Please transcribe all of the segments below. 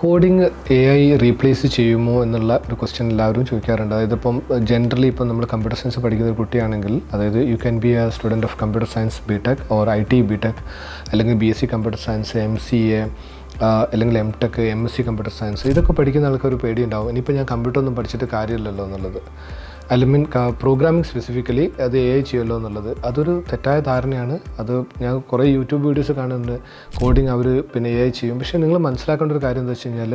Coding A I replace ചെയ്യുമോ എന്നുള്ള ഒരു ക്വസ്റ്റ്യൻ എല്ലാവരും ചോദിക്കാറുണ്ട്. അതായത് ഇപ്പം ജനറലി ഇപ്പം നമ്മൾ കമ്പ്യൂട്ടർ സയൻസ് പഠിക്കുന്ന ഒരു കുട്ടിയാണെങ്കിൽ അതായത് you can be a student of computer science B tech or I T B tech അല്ലെങ്കിൽ B S C computer science M C A അല്ലെങ്കിൽ M tech M S C computer science ഇതൊക്കെ പഠിക്കുന്ന ആൾക്കൊരു പേടിയുണ്ടാവും. ഇനിയിപ്പോൾ ഞാൻ കമ്പ്യൂട്ടർ ഒന്നും പഠിച്ചിട്ട് കാര്യമില്ലല്ലോ എന്നുള്ളത്. ഐ മീൻ പ്രോഗ്രാമിംഗ് സ്പെസിഫിക്കലി അത് എ ഐ ചെയ്യുമല്ലോ എന്നുള്ളത്. അതൊരു തെറ്റായ ധാരണയാണ്. അത് ഞാൻ കുറേ യൂട്യൂബ് വീഡിയോസ് കാണുന്നുണ്ട്. കോഡിങ് അവർ പിന്നെ എ ഐ ചെയ്യും. പക്ഷേ നിങ്ങൾ മനസ്സിലാക്കേണ്ട ഒരു കാര്യം എന്താ വെച്ച് കഴിഞ്ഞാൽ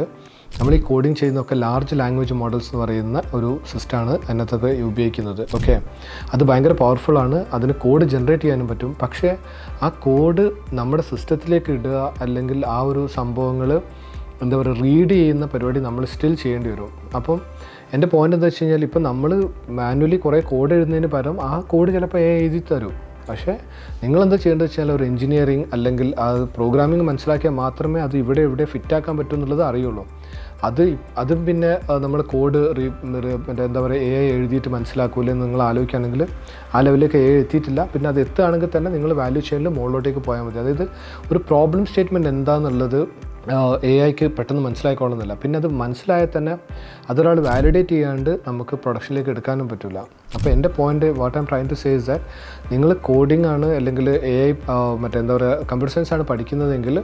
നമ്മൾ ഈ കോഡിങ് ചെയ്യുന്നൊക്കെ ലാർജ് ലാംഗ്വേജ് മോഡൽസ് എന്ന് പറയുന്ന ഒരു സിസ്റ്റമാണ് അതിനകത്തൊക്കെ ഉപയോഗിക്കുന്നത്. ഓക്കെ അത് ഭയങ്കര പവർഫുൾ ആണ്. അതിന് കോഡ് ജനറേറ്റ് ചെയ്യാനും പറ്റും. പക്ഷേ ആ കോഡ് നമ്മുടെ സിസ്റ്റത്തിലേക്ക് ഇടുക അല്ലെങ്കിൽ ആ ഒരു സംഭവങ്ങൾ എന്താ പറയുക റീഡ് ചെയ്യുന്ന പരിപാടി നമ്മൾ സ്റ്റിൽ ചെയ്യേണ്ടി വരും. അപ്പം എന്റെ പോയിന്റ് എന്താ വെച്ച് കഴിഞ്ഞാൽ ഇപ്പം നമ്മൾ മാനുവലി കുറേ കോഡ് എഴുതുന്നതിന് പകരം ആ കോഡ് ചിലപ്പോൾ എ എഴുതി തരും. പക്ഷേ നിങ്ങളെന്താ ചെയ്യേണ്ടത് വെച്ചാൽ ഒരു എഞ്ചിനീയറിങ് അല്ലെങ്കിൽ ആ പ്രോഗ്രാമിംഗ് മനസ്സിലാക്കിയാൽ മാത്രമേ അത് ഇവിടെ ഇവിടെ ഫിറ്റാക്കാൻ പറ്റൂ എന്നുള്ളത് അറിയുള്ളൂ. അത് അതും പിന്നെ നമ്മൾ കോഡ് റീ മറ്റേ എന്താ പറയുക എ ഐ എഴുതിയിട്ട് മനസ്സിലാക്കൂലേ എന്ന് നിങ്ങൾ ആലോചിക്കുകയാണെങ്കിൽ ആ ലെവലിലേക്ക് എ എത്തിയിട്ടില്ല. പിന്നെ അത് എത്തുകയാണെങ്കിൽ തന്നെ നിങ്ങൾ വാല്യൂ ചെയിനിൽ മുകളിലോട്ടേക്ക് പോയാൽ മതി. അതായത് ഒരു പ്രോബ്ലം സ്റ്റേറ്റ്മെന്റ് എന്താണെന്നുള്ളത് എ ഐക്ക് പെട്ടെന്ന് മനസ്സിലായിക്കോളുന്നില്ല പിന്നെ അത് മനസ്സിലായാൽ തന്നെ അതൊരാൾ വാലിഡേറ്റ് ചെയ്യാണ്ട് നമുക്ക് പ്രൊഡക്ഷനിലേക്ക് എടുക്കാനും പറ്റില്ല അപ്പോൾ എന്റെ point what am trying to say is that നിങ്ങൾ കോഡിംഗ് ആണ് അല്ലെങ്കിൽ എ ഐ മറ്റെന്താ പറയുക കമ്പ്യൂട്ടർ സയൻസ് ആണ് പഠിക്കുന്നതെങ്കിൽ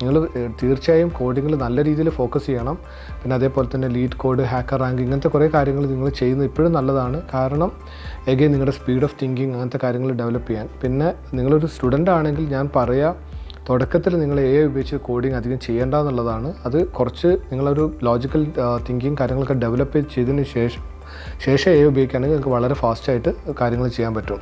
നിങ്ങൾ തീർച്ചയായും കോഡിങ്ങിൽ നല്ല രീതിയിൽ ഫോക്കസ് ചെയ്യണം. പിന്നെ അതേപോലെ തന്നെ ലീഡ് കോഡ് ഹാക്കർ റാങ്ക് ഇങ്ങനത്തെ കുറേ കാര്യങ്ങൾ നിങ്ങൾ ചെയ്യുന്നത് ഇപ്പോഴും നല്ലതാണ്. കാരണം എഗെയിൻ നിങ്ങളുടെ സ്പീഡ് ഓഫ് തിങ്കിങ് അങ്ങനത്തെ കാര്യങ്ങൾ ഡെവലപ്പ് ചെയ്യാൻ. പിന്നെ നിങ്ങളൊരു സ്റ്റുഡന്റ് ആണെങ്കിൽ ഞാൻ പറയാം തുടക്കത്തിൽ നിങ്ങൾ എ ഉപയോഗിച്ച് കോഡിങ് അധികം ചെയ്യേണ്ട എന്നുള്ളതാണ് അത് കുറച്ച് നിങ്ങളൊരു ലോജിക്കൽ തിങ്കിങ് കാര്യങ്ങളൊക്കെ ഡെവലപ്പ് ചെയ്തതിന് ശേഷം ശേഷം എ ഉപയോഗിക്കുകയാണെങ്കിൽ നിങ്ങൾക്ക് വളരെ ഫാസ്റ്റായിട്ട് കാര്യങ്ങൾ ചെയ്യാൻ പറ്റും.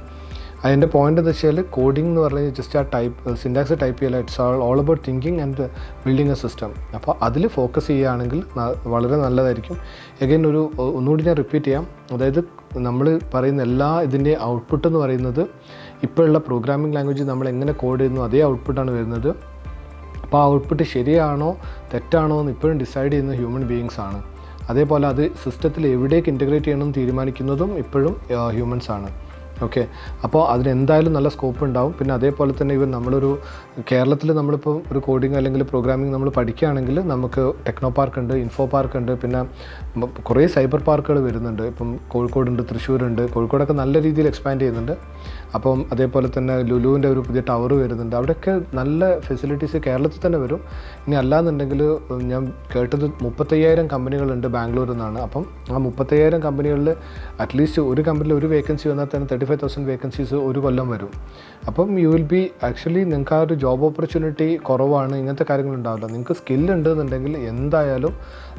അതിന്റെ പോയിന്റ് എന്ന് വെച്ചാൽ കോഡിംഗ് എന്ന് പറഞ്ഞാൽ ജസ്റ്റ് ആ type syntax type ചെയ്യല it's all all about thinking and building a system അപ്പോൾ അതിൽ ഫോക്കസ് ചെയ്യുകയാണെങ്കിൽ വളരെ നല്ലതായിരിക്കും. എഗൈൻ ഒരു ഒന്നുകൂടി ഞാൻ റിപ്പീറ്റ് ചെയ്യാം. അതായത് നമ്മൾ പറയുന്ന എല്ലാ ഇതിന്റെ ഔട്ട്പുട്ട് എന്ന് പറയുന്നത് ഇപ്പോഴുള്ള പ്രോഗ്രാമിംഗ് ലാംഗ്വേജ് നമ്മൾ എങ്ങനെ കോഡ് ചെയ്യുന്നു അതേ ഔട്ട്പുട്ടാണ് വരുന്നത്. അപ്പോൾ ആ ഔട്ട്പുട്ട് ശരിയാണോ തെറ്റാണോ എന്ന് ഇപ്പോഴും ഡിസൈഡ് ചെയ്യുന്ന ഹ്യൂമൻ ബീയിങ്സ് ആണ്. അതേപോലെ അത് സിസ്റ്റത്തിൽ എവിടേക്ക് ഇന്റഗ്രേറ്റ് ചെയ്യണമെന്ന് തീരുമാനിക്കുന്നതും ഇപ്പോഴും ഹ്യൂമൻസ് ആണ്. ഓക്കെ. അപ്പോൾ അതിന് എന്തായാലും നല്ല സ്കോപ്പ് ഉണ്ടാവും. പിന്നെ അതേപോലെ തന്നെ ഇവൻ നമ്മളൊരു കേരളത്തിൽ നമ്മളിപ്പോൾ ഒരു കോഡിങ് അല്ലെങ്കിൽ പ്രോഗ്രാമിംഗ് നമ്മൾ പഠിക്കുകയാണെങ്കിൽ നമുക്ക് ടെക്നോ പാർക്ക് ഉണ്ട് ഇൻഫോ പാർക്ക് ഉണ്ട് പിന്നെ കുറേ സൈബർ പാർക്കുകൾ വരുന്നുണ്ട്. ഇപ്പം കോഴിക്കോടുണ്ട് തൃശ്ശൂരുണ്ട് കോഴിക്കോടൊക്കെ നല്ല രീതിയിൽ എക്സ്പാൻഡ് ചെയ്യുന്നുണ്ട്. അപ്പം അതേപോലെ തന്നെ ലുലുവിന്റെ ഒരു പുതിയ ടവർ വരുന്നുണ്ട്. അവിടെയൊക്കെ നല്ല ഫെസിലിറ്റീസ് കേരളത്തിൽ തന്നെ വരും. ഇനി അല്ലാന്നുണ്ടെങ്കിൽ ഞാൻ കേട്ടത് മുപ്പത്തയ്യായിരം കമ്പനികളുണ്ട് ബാംഗ്ലൂരിൽ നിന്നാണ്. അപ്പം ആ മുപ്പത്തയ്യായിരം കമ്പനികളിൽ അറ്റ്ലീസ്റ്റ് ഒരു കമ്പനിയിൽ ഒരു വേക്കൻസി വന്നാൽ തന്നെ തേർട്ടി ഫൈവ് തൗസൻഡ് വേക്കൻസീസ് ഒരു കൊല്ലം വരും. അപ്പം യു വിൽ ബി ആക്ച്വലി നിങ്ങൾക്ക് ആ ഒരു ജോബ് ഓപ്പർച്യൂണിറ്റി കുറവാണ്. ഇങ്ങനത്തെ കാര്യങ്ങൾ ഉണ്ടാവില്ല. നിങ്ങൾക്ക് സ്കില്ല് ഉണ്ടെന്നുണ്ടെങ്കിൽ എന്തായാലും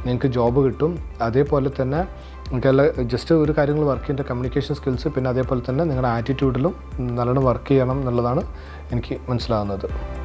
നിങ്ങൾക്ക് ജോബ് കിട്ടും. അതേപോലെ തന്നെ നിങ്ങൾക്ക് അല്ല ജസ്റ്റ് ഒരു കാര്യങ്ങൾ വർക്ക് ചെയ്യേണ്ട കമ്മ്യൂണിക്കേഷൻ സ്കിൽസ് പിന്നെ അതേപോലെ തന്നെ നിങ്ങളുടെ ആറ്റിറ്റ്യൂഡിലും നല്ലോണം വർക്ക് ചെയ്യണം എന്നുള്ളതാണ് എനിക്ക് മനസ്സിലാകുന്നത്